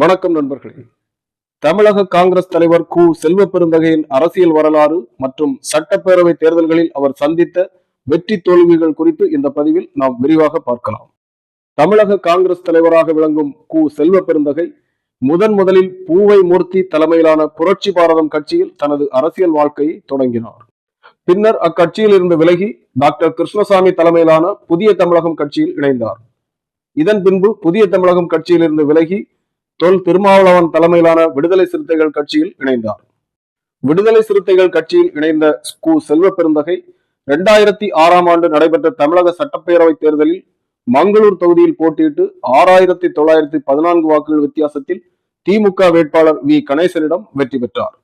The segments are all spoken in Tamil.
வணக்கம் நண்பர்களே. தமிழக காங்கிரஸ் தலைவர் கு. செல்வ பெருந்தகையின் அரசியல் வரலாறு மற்றும் சட்டப்பேரவை தேர்தல்களில் அவர் சந்தித்த வெற்றி தோல்விகள் குறித்து இந்த பதிவில் நாம் விரிவாக பார்க்கலாம். தமிழக காங்கிரஸ் தலைவராக விளங்கும் கு. செல்வ பெருந்தகை முதன் முதலில் பூவை மூர்த்தி தலைமையிலான புரட்சி பாரதம் கட்சியில் தனது அரசியல் வாழ்க்கையை தொடங்கினார். பின்னர் அக்கட்சியில் இருந்து விலகி டாக்டர் கிருஷ்ணசாமி தலைமையிலான புதிய தமிழகம் கட்சியில் இணைந்தார். இதன் பின்பு புதிய தமிழகம் கட்சியிலிருந்து விலகி தொல் திருமாவளவன் தலைமையிலான விடுதலை சிறுத்தைகள் கட்சியில் இணைந்தார். விடுதலை சிறுத்தைகள் கட்சியில் இணைந்த கு செல்வ பெருந்தகை இரண்டாயிரத்தி ஆறாம் ஆண்டு நடைபெற்ற தமிழக சட்டப்பேரவை தேர்தலில் மங்களூர் தொகுதியில் போட்டியிட்டு ஆறாயிரத்தி தொள்ளாயிரத்தி பதினான்கு வாக்குகள் வித்தியாசத்தில் திமுக வேட்பாளர் வி. கணேசனிடம் வெற்றி பெற்றார்.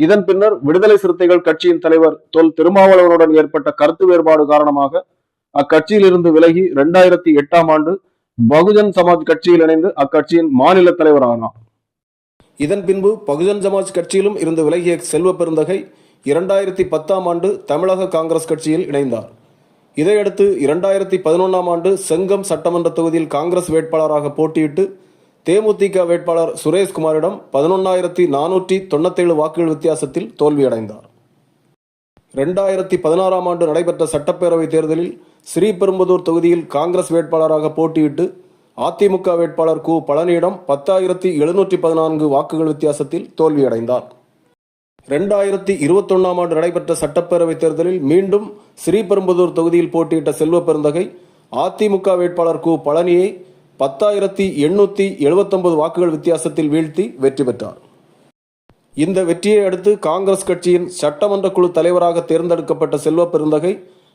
இதன் பின்னர் விடுதலை சிறுத்தைகள் கட்சியின் தலைவர் தொல் திருமாவளவனுடன் ஏற்பட்ட கருத்து வேறுபாடு காரணமாக அக்கட்சியில் இருந்து விலகி இரண்டாயிரத்தி எட்டாம் ஆண்டு பகுஜன் சமாஜ் கட்சியில் இணைந்து அக்கட்சியின் மாநில தலைவர் ஆனார் இதன் பின்பு பகுஜன் சமாஜ் கட்சியிலும் இருந்து விலகிய செல்வ பெருந்தகை இரண்டாயிரத்தி பத்தாம் ஆண்டு தமிழக காங்கிரஸ் கட்சியில் இணைந்தார். இதையடுத்து இரண்டாயிரத்தி பதினொன்றாம் ஆண்டு செங்கம் சட்டமன்ற தொகுதியில் காங்கிரஸ் வேட்பாளராக போட்டியிட்டு தேமுதிக வேட்பாளர் சுரேஷ்குமாரிடம் பதினொன்னாயிரத்தி நானூற்றி தொண்ணூத்தேழு வாக்குகள் வித்தியாசத்தில் தோல்வியடைந்தார். ரெண்டாயிரத்தி பதினாறாம் ஆண்டு நடைபெற்ற சட்டப்பேரவைத் தேர்தலில் ஸ்ரீபெரும்புதூர் தொகுதியில் காங்கிரஸ் வேட்பாளராக போட்டியிட்டு அதிமுக வேட்பாளர் கு பழனியிடம் பத்தாயிரத்தி எழுநூற்றி பதினான்கு வாக்குகள் வித்தியாசத்தில் தோல்வியடைந்தார். ரெண்டாயிரத்தி இருபத்தொன்னாம் ஆண்டு நடைபெற்ற சட்டப்பேரவைத் தேர்தலில் மீண்டும் ஸ்ரீபெரும்புதூர் தொகுதியில் போட்டியிட்ட செல்வ பெருந்தகை அதிமுக வேட்பாளர் கு பழனியை பத்தாயிரத்தி எண்ணூற்றி எழுபத்தொன்பது வாக்குகள் வித்தியாசத்தில் வீழ்த்தி வெற்றி பெற்றார். இந்த வெற்றியை அடுத்து காங்கிரஸ் கட்சியின் சட்டமன்ற குழு தலைவராக தேர்ந்தெடுக்கப்பட்ட செல்வ பெருந்தகை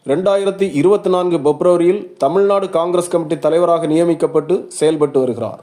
ரெண்டாயிரத்தி இருபத்தி நான்கு பிப்ரவரியில் தமிழ்நாடு காங்கிரஸ் கமிட்டி தலைவராக நியமிக்கப்பட்டு செயல்பட்டு வருகிறார்.